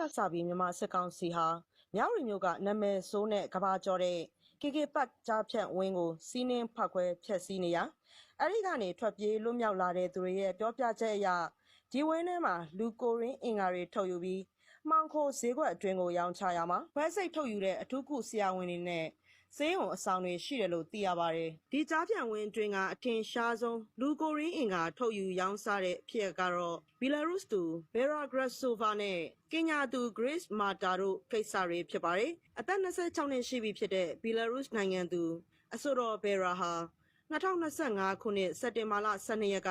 ကစပြီး မြန်မာစစ်ကောင်စီဟာ မြောက်ရီမျိုးကနာမည်ဆိုးနဲ့ကဘာကျော်တဲ့ KK ပတ်ကြားဖြတ်ဝင်းကို စီးနှင်းဖောက်ခွဲ ဖျက်ဆီးနေရအဲ့ဒီကနေ ထွက်ပြေးလွတ်မြောက်လာတဲ့သူတွေရဲ့ ပြောပြချက်အရ ဒီဝင်းထဲမှာ လူကိုရင်းအင်္ဂါတွေထုတ်ယူပြီး မှောင်ခိုဈေးကွက်အတွင်းကို ရောင်းချရမှာဘွဲစိတ်ထုတ်ယူတဲ့ အထူးကုဆရာဝန်တွေနဲ့ စေးုံအဆောင်တွေရှိတယ်လို့သိရပါတယ်ဒီကြားဖြန့်ဝင်းအတွင်းကအထင်ရှားဆုံးလူကိုရင်းအင်္ဂါထုတ်ယူရောင်းစားတဲ့အဖြစ်ကတော့ Belarus သူ Vera Grasova နဲ့ကင်ညာသူ Grace Marta တို့ကိစ္စတွေဖြစ်ပါတယ်အသက်26နှစ်ရှိပြီဖြစ်တဲ့ Belarus နိုင်ငံသူအဆိုတော် Vera ဟာ2025ခုနှစ်စက်တင်ဘာလ12ရက်က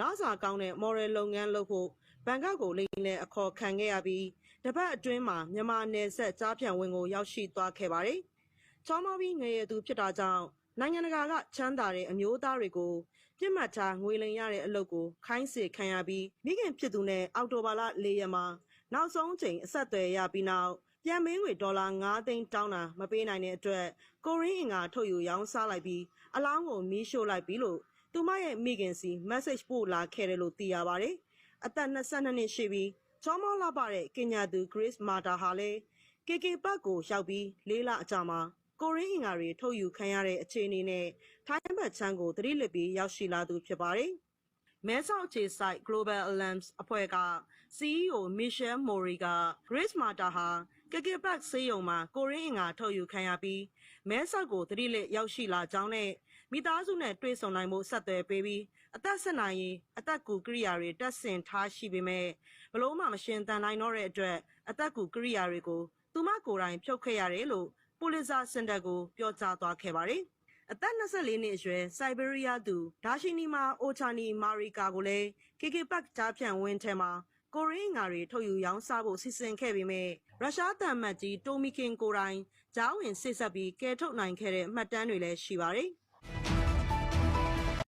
လစာကောင်းတဲ့ Moral လုပ်ငန်းလုပ်ဖို့ဘန်ကောက်ကိုလိမ်လည်အခေါ်ခံခဲ့ရပြီးတပတ်အတွင်းမှာမြန်မာနယ်စပ်ကြားဖြန့်ဝင်ကိုရောက်ရှိသွားခဲ့ပါတယ်။ ချောမောပြီးငယ်ရသူဖြစ်တာကြောင့်နိုင်ငံတကာကချမ်းသာတဲ့အမျိုးသားတွေကိုပြစ်မှတ်ထားငွေလိမ်ရတဲ့အလုပ်ကိုခိုင်းစေခံရပြီးမိခင်ဖြစ်သူနဲ့အောက်တိုဘာလ၄ရက်မှာနောက်ဆုံးချိန်အဆက်အသွယ်ရပြီးနောက်ပြန်မင်းငွေဒေါ်လာ9သိန်းတောင်းတာမပေးနိုင်တဲ့အတွက်ကိုရင်းအင်ကထုတ်ယူရောင်းစားလိုက်ပြီးအလောင်းကိုမီးရှို့လိုက်ပြီးလို့သူမရဲ့မိခင်စီ message ပို့လာခဲ့တယ်လို့သိရပါတယ်။အသက်22နှစ်ရှိပြီးချောမောလာပါတဲ့ကင်ညာသူ Grace Marta ဟာလည်း KK ပတ်ကိုရောက်ပြီးလေးလအကြာမှာ ကိုရင်းအင်္ဂါတွေထုတ်ယူခံရတဲ့အခြေအနေနဲ့ထိုင်းဘက်ချမ်းကိုသတိလစ်ပြီးရောက်ရှိလာသူဖြစ်ပါတယ်။မဲဆောက်အခြေစိုက် Global Alarms အဖွဲ့က CEO Michelle Mori က Grace Marta ဟာ KK Park ဆေးရုံမှာကိုရင်းအင်္ဂါထုတ်ယူခံရပြီးမဲဆောက်ကိုသတိလစ်ရောက်ရှိလာကြောင်းနဲ့မိသားစုနဲ့တွေ့ဆုံနိုင်မှုဆက်သွယ်ပေးပြီးအသက်ဆက်နိုင်ရေးအသက်ကူကိရိယာတွေတက်ဆင်ထားရှိပေမဲ့ဘလို့မှမရှင်းတန်နိုင်တော့တဲ့အတွက်အသက်ကူကိရိယာတွေကိုသူမကိုယ်တိုင်ဖြုတ်ခဲ့ရတယ်လို့ ပူလစ်ဇာစင်တာကိုပြောကြားသွားခဲ့ပါတယ်။အသက်24နှစ်အရွယ်စိုက်ဘေးရီးယားသူဒါရှိနီမာအိုချာနီမာရီကာကိုလည်း KK Park ကြားဖြန့်ဝင်းထဲမှာကိုရင်းငါတွေထုတ်ယူရောင်းစားဖို့စီစဉ်ခဲ့ပေမဲ့ရုရှားတံမတ်ကြီးတိုမီကင်ကိုတိုင်ဂျားဝင်စစ်ဆက်ပြီးကဲထုတ်နိုင်ခဲ့တဲ့မှတ်တမ်းတွေလည်းရှိပါတယ်။